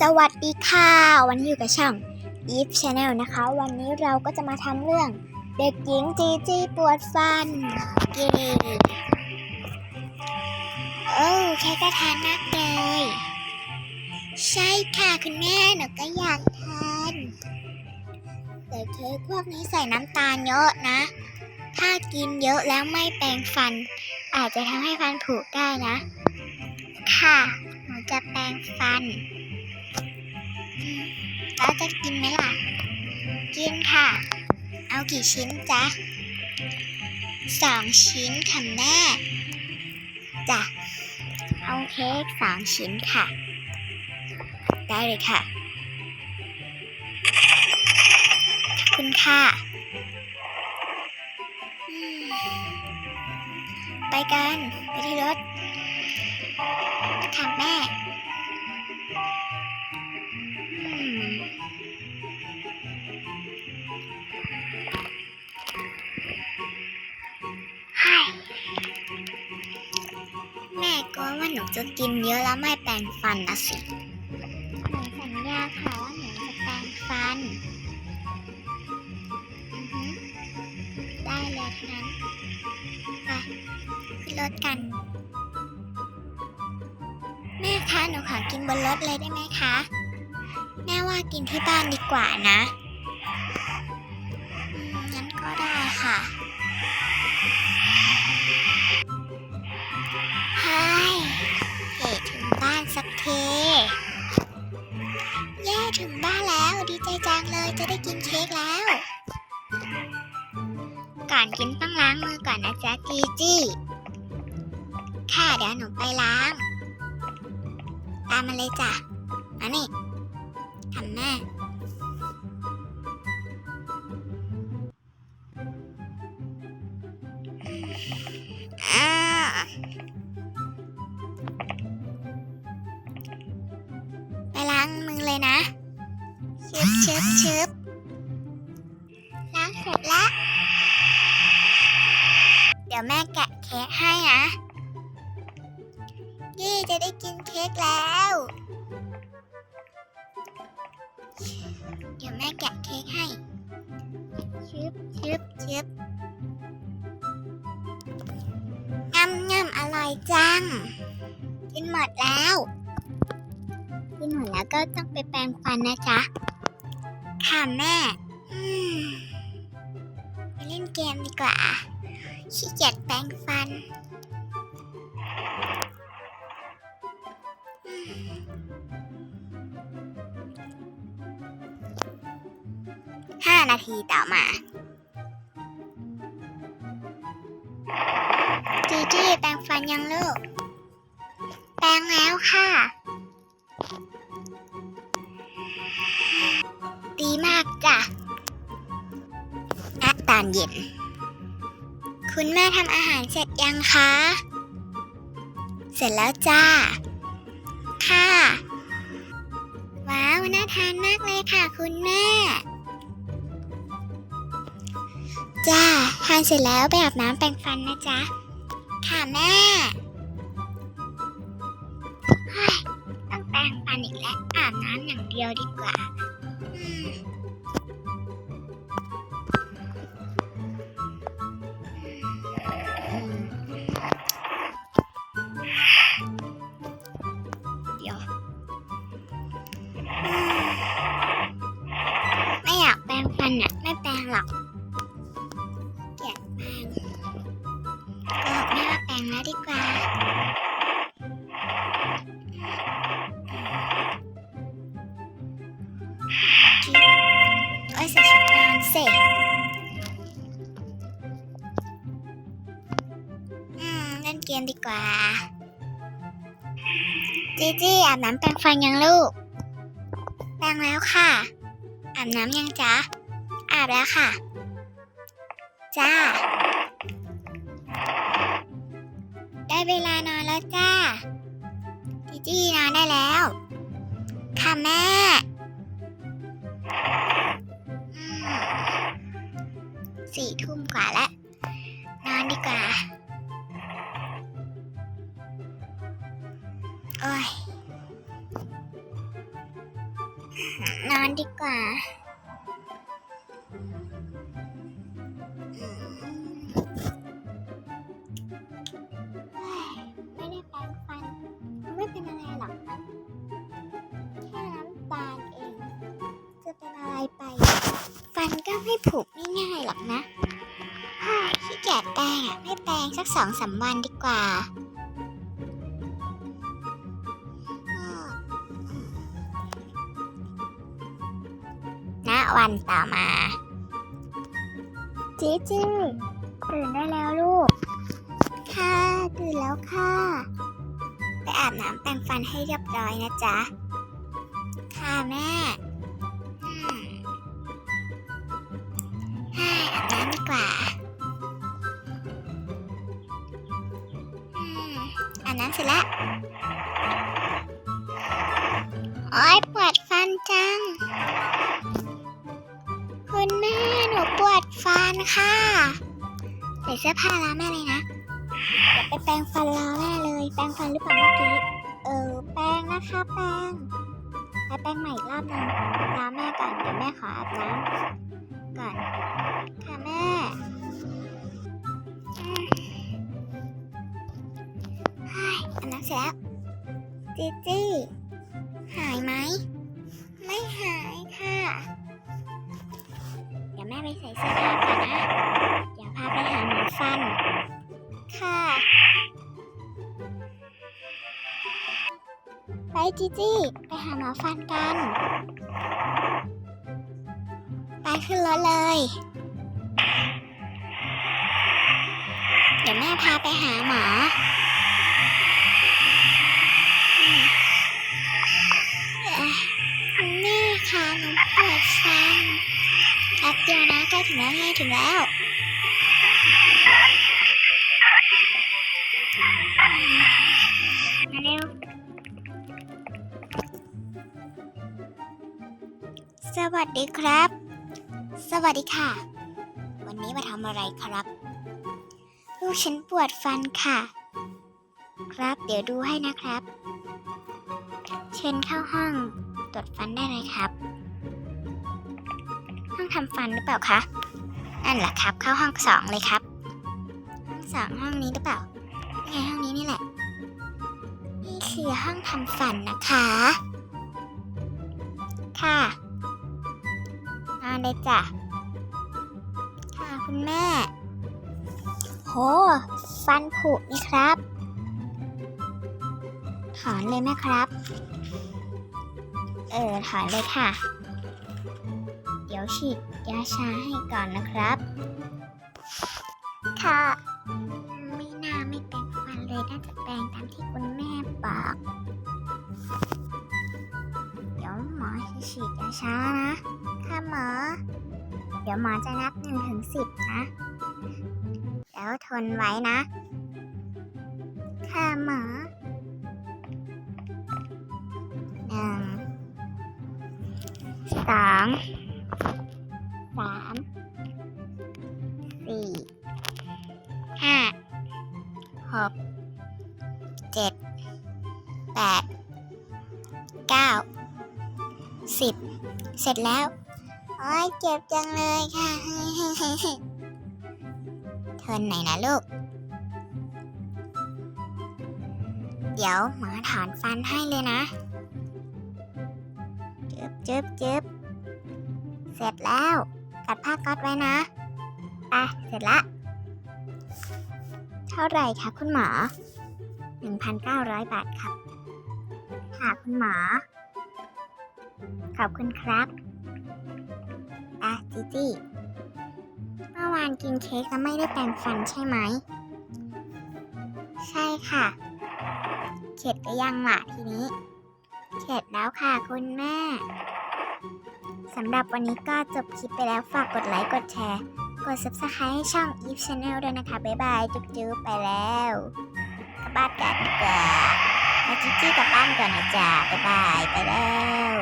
สวัสดีค่ะ วันนี้อยู่กับช่อง Eve Channel นะคะ วันนี้เราก็จะมาทำเรื่อง เด็กหญิงจีจีปวดฟันเย้โอ้แค่กระทานนักเลย ใช่ค่ะคุณแม่ หนูก็อยากทานแต่เค้กพวกนี้ใส่น้ำตาลเยอะนะ ถ้ากินเยอะแล้วไม่แปรงฟัน อาจจะทำให้ฟันผุได้นะ ค่ะ หนูจะแปรงฟัน แล้วจะกินไหมล่ะ กินค่ะ เอากี่ชิ้นจ๊ะสองชิ้นค่ะแม่จ้ะเอาเค้กสองชิ้นค่ะ ได้เลยค่ะ ขอบคุณค่ะ ไปกัน ไปที่รถ ลัวว่าหนูจะกินเยอะแล้วไม่แปรงฟันนะสิหนูสัญญาค่ะว่าหนูจะแปรงฟัน ได้เลยทั้งนั้น ไปขึ้นรถกัน แม่คะหนูขอกินบนรถเลยได้ไหมคะ แม่ว่ากินที่บ้านดีกว่านะงั้นก็ได้ค่ะ เย่ถึงบ้านแล้วดีใจจังเลยจะได้กินเค้กแล้ว ก่อนกินต้องล้างมือก่อนนะจ๊ะจีจี้ค่ะเดี๋ยวหนูไปล้าง ตามมาเลยจ้ะมานี่ทำแม่อ่ เลยนะชึบชึบชึบล้างเสร็จแล้วเดี๋ยวแม่แกะเค้กให้นะยี่จะได้กินเค้กแล้ว เดี๋ยวแม่แกะเค้กให้ชึบชึบชึบงำงำอร่อยจัง กินหมดแล้ว ก็ต้องไปแปรงฟันนะจ๊ะ ค่ะแม่มไปเล่นเกมดีกว่า ขี้เกียจแปรงฟัน ห้านาทีต่อมา จีจี้แปรงฟันยังลูก แปรงแล้วค่ะ ดีมากจ้ะอะตอนเย็น คุณแม่ทำอาหารเสร็จยังคะ เสร็จแล้วจ้า ค่ะ ว้าว น่าทานมากเลยค่ะคุณแม่ จ้า ทานเสร็จแล้วไปอาบน้ำแปรงฟันนะจ๊ะ ค่ะแม่ต้องแปรงฟันอีกแล้วอาบน้ำอย่างเดียวดีกว่า ดี๋ยวอืมไม่อยากแป เกมดีกว่า จีจี้อาบน้ำแปรงฟันยังลูก แปรงแล้วค่ะ อาบน้ำยังจ๊ะ อาบแล้วค่ะ จ้า ได้เวลานอนแล้วจ้า จีจี้นอนได้แล้ว ค่ะแม่ โอ้ยนอนดีกว่าเฮ้ยไม่ได้แปรงฟัน ไม่เป็นอะไรหรอก แค่น้ำตาลเอง จะเป็นอะไรไป ฟันก็ไม่ผุง่ายๆหรอกนะเฮ้ยขี้เกียจแปรงอะ ไม่แปรงสักสองสามวันดีกว่า วันต่อมาจีจีตื่นได้แล้วลูก ค่ะตื่นแล้วค่ะ ไปอาบน้ำแปรงฟันให้เรียบร้อยนะจ๊ะ ค่ะแม่อืมให้อาบน้ำดีกว่าอืมอาบน้ำเสร็จแล้ว เสื้อผ้ารอแม่เลยนะเดี๋ยวไปแปรงฟันรอแม่เลย แปรงฟันหรือเปล่าเมื่อกี้ เออ แปรงนะคะแปรงไปแปรงใหม่อีกรอบหนึงรอแม่ก่อนเดี๋ยวแม่ขออาบน้ำก่อน ค่ะแม่อืมเฮ้ยอาบน้ำเสร็จแล้วจีจี้หายไหม ไม่หายค่ะ เดี๋ยวแม่ไปใส่เสื้อผ้าก่อนนะ พาไปหาหมอฟัน ค่ะ ไปจีจี้ ไปหาหมอฟันกัน ไปขึ้นรถเลย เดี๋ยวแม่พาไปหาหมอแม่คะหนูปวดฟันแป๊บเดียวนะใกล้ถึงแล้วใกล้ถึงแล้ว สวัสดีครับ สวัสดีค่ะ วันนี้มาทำอะไรครับ ลูกฉันปวดฟันค่ะ ครับเดี๋ยวดูให้นะครับ เชิญเข้าห้องตรวจฟันได้เลยครับ ห้องทำฟันหรือเปล่าคะ นั่นแหละครับ เข้าห้องสองเลยครับ ห้องสองห้องนี้หรือเปล่าไงห้องนี้นี่แหละ นี่คือห้องทำฟันนะคะ ค่ะนอนเลยจ้ะ ค่ะคุณแม่ โห ฟันผุนี่ครับ ถอนเลยไหมครับ เออ ถอนเลยค่ะ เดี๋ยวฉีดยาชาให้ก่อนนะครับ ค่ะ ไม่น่าไม่แปรงฟันเลยน่าจะแปรงตามที่คุณแม่บอก เดี๋ยวหมอจะฉีดยาชานะ ค่ะหมอ เดี๋ยวหมอจะนับหนึ่งถึงสิบนะ แล้วทนไว้นะ ค่ะหมอหนึ่งสอง สามสี่ห้าหกเจ็ดแปดเก้าสิบเสร็จแล้วโอ้ยเจ็บจังเลยค่ะเทนหนนะลูก เดี๋ยวหมอถอนฟันให้เลยนะจึบจึบจึบเสร็จแล้ว กัดผ้าก๊อตไว้นะอะเสร็จละ เท่าไหร่คะคุณหมอ 1,900 บาทครับ ค่ะคุณหมอ ขอบคุณครับอะจีจี้เมื่อวานกินเค้กแล้วไม่ได้แปรงฟันใช่ไหม ใช่ค่ะ เข็ดก็ยังล่ะทีนี้ เข็ดแล้วค่ะคุณแม่ สำหรับวันนี้ก็จบคลิปไปแล้วฝากกดไลค์กดแชร์ กด subscribe ให้ช่อง Eve Channel ด้วยนะคะ บ๊ายบายจุ๊บจุ๊บไปแล้วกลับบ้านกันดีกว่าแล้วจิจี้กลับบ้านก่อนนะจ๊ะบ๊ายบายไปแล้ว